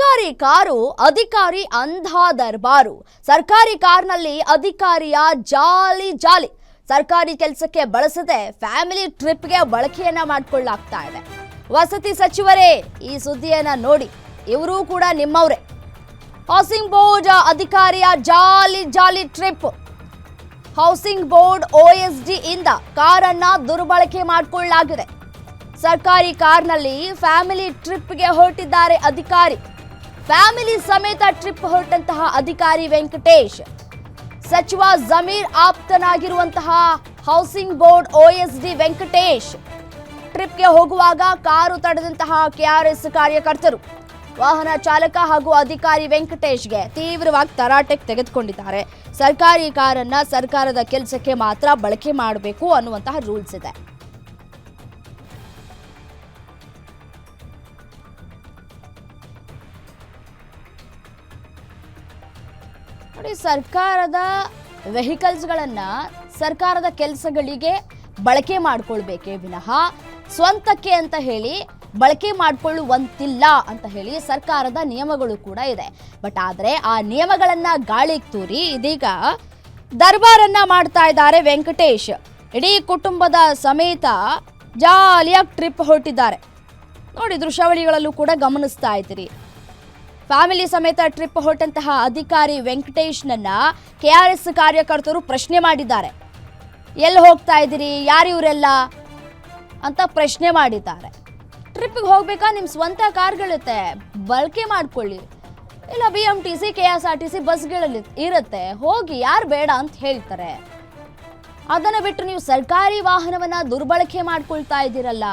ಸರ್ಕಾರಿ ಕಾರು ಅಧಿಕಾರಿ ಅಂಧ ದರ್ಬಾರು. ಸರ್ಕಾರಿ ಕಾರ್ನಲ್ಲಿ ಅಧಿಕಾರಿಯ ಜಾಲಿ ಜಾಲಿ. ಸರ್ಕಾರಿ ಕೆಲಸಕ್ಕೆ ಬಳಸದೆ ಫ್ಯಾಮಿಲಿ ಟ್ರಿಪ್ಗೆ ಬಳಕೆಯನ್ನ ಮಾಡಿಕೊಳ್ಳಾಗ್ತಾ ಇದೆ. ವಸತಿ ಸಚಿವರೇ, ಈ ಸುದ್ದಿಯನ್ನ ನೋಡಿ. ಇವರು ಕೂಡ ನಿಮ್ಮವರೇ. ಹೌಸಿಂಗ್ ಬೋರ್ಡ್ ಅಧಿಕಾರಿಯ jolly jolly trip. Housing board D ಇಂದ ಕಾರನ್ನ ದುರ್ಬಳಕೆ ಮಾಡಿಕೊಳ್ಳಲಾಗಿದೆ ಸರ್ಕಾರಿ ಕಾರ್ನಲ್ಲಿ ಫ್ಯಾಮಿಲಿ ಟ್ರಿಪ್ಗೆ ಹೊರಟಿದ್ದಾರೆ ಅಧಿಕಾರಿ. ಫ್ಯಾಮಿಲಿ ಸಮೇತ ಟ್ರಿಪ್ ಹೊರಟಂತಹ ಅಧಿಕಾರಿ ವೆಂಕಟೇಶ್. ಸಚಿವ ಜಮೀರ್ ಆಪ್ತನಾಗಿರುವಂತಹ ಹೌಸಿಂಗ್ ಬೋರ್ಡ್ ಡಿ ವೆಂಕಟೇಶ್. ಟ್ರಿಪ್ಗೆ ಹೋಗುವಾಗ ಕಾರು ತಡೆದಂತಹ ಕೆಆರ್ಎಸ್ ಕಾರ್ಯಕರ್ತರು. ವಾಹನ ಚಾಲಕ ಹಾಗೂ ಅಧಿಕಾರಿ ವೆಂಕಟೇಶ್ಗೆ ತೀವ್ರವಾಗಿ ತರಾಟೆಗೆ ತೆಗೆದುಕೊಂಡಿದ್ದಾರೆ. ಸರ್ಕಾರಿ ಕಾರನ್ನ ಸರ್ಕಾರದ ಕೆಲಸಕ್ಕೆ ಮಾತ್ರ ಬಳಕೆ ಮಾಡಬೇಕು ಅನ್ನುವಂತಹ ರೂಲ್ಸ್ ಇದೆ. ನೋಡಿ, ಸರ್ಕಾರದ ವೆಹಿಕಲ್ಸ್ಗಳನ್ನು ಸರ್ಕಾರದ ಕೆಲಸಗಳಿಗೆ ಬಳಕೆ ಮಾಡ್ಕೊಳ್ಬೇಕೆ ವಿನಃ ಸ್ವಂತಕ್ಕೆ ಅಂತ ಹೇಳಿ ಬಳಕೆ ಮಾಡಿಕೊಳ್ಳುವಂತಿಲ್ಲ ಅಂತ ಹೇಳಿ ಸರ್ಕಾರದ ನಿಯಮಗಳು ಕೂಡ ಇದೆ. ಬಟ್ ಆದರೆ ಆ ನಿಯಮಗಳನ್ನು ಗಾಳಿಗೆ ತೂರಿ ಇದೀಗ ದರ್ಬಾರನ್ನ ಮಾಡ್ತಾ ಇದ್ದಾರೆ ವೆಂಕಟೇಶ್. ಇಡೀ ಕುಟುಂಬದ ಸಮೇತ ಜಾಲಿಯಾಗಿ ಟ್ರಿಪ್ ಹೊರಟಿದ್ದಾರೆ. ನೋಡಿ, ದೃಶ್ಯಾವಳಿಗಳಲ್ಲೂ ಕೂಡ ಗಮನಿಸ್ತಾ ಇದ್ದೀರಿ. ಫ್ಯಾಮಿಲಿ ಸಮೇತ ಟ್ರಿಪ್ ಹೊರಟಂತಹ ಅಧಿಕಾರಿ ವೆಂಕಟೇಶ್ನನ್ನ ಕೆಆರ್ಎಸ್ ಕಾರ್ಯಕರ್ತರು ಪ್ರಶ್ನೆ ಮಾಡಿದ್ದಾರೆ. ಎಲ್ಲಿ ಹೋಗ್ತಾ ಇದ್ದೀರಿ? ಯಾರು ಇವರೆಲ್ಲ? ಅಂತ ಪ್ರಶ್ನೆ ಮಾಡಿದ್ದಾರೆ. ಟ್ರಿಪ್ಪಿಗೆ ಹೋಗ್ಬೇಕಾ? ನಿಮ್ಮ ಸ್ವಂತ ಕಾರ್ಗಳಿರುತ್ತೆ. ಬಳಕೆ ಮಾಡ್ಕೊಳ್ಳಿ. ಇಲ್ಲ, B M T C, K S R T C ಬಸ್ಗಳಲ್ಲಿ ಇರುತ್ತೆ. ಹೋಗಿ ಯಾರು ಬೇಡ ಅಂತ ಹೇಳ್ತಾರೆ. ಅದನ್ನು ಬಿಟ್ಟು ನೀವು ಸರ್ಕಾರಿ ವಾಹನವನ್ನು ದುರ್ಬಳಕೆ ಮಾಡ್ಕೊಳ್ತಾ ಇದ್ದೀರಲ್ಲ.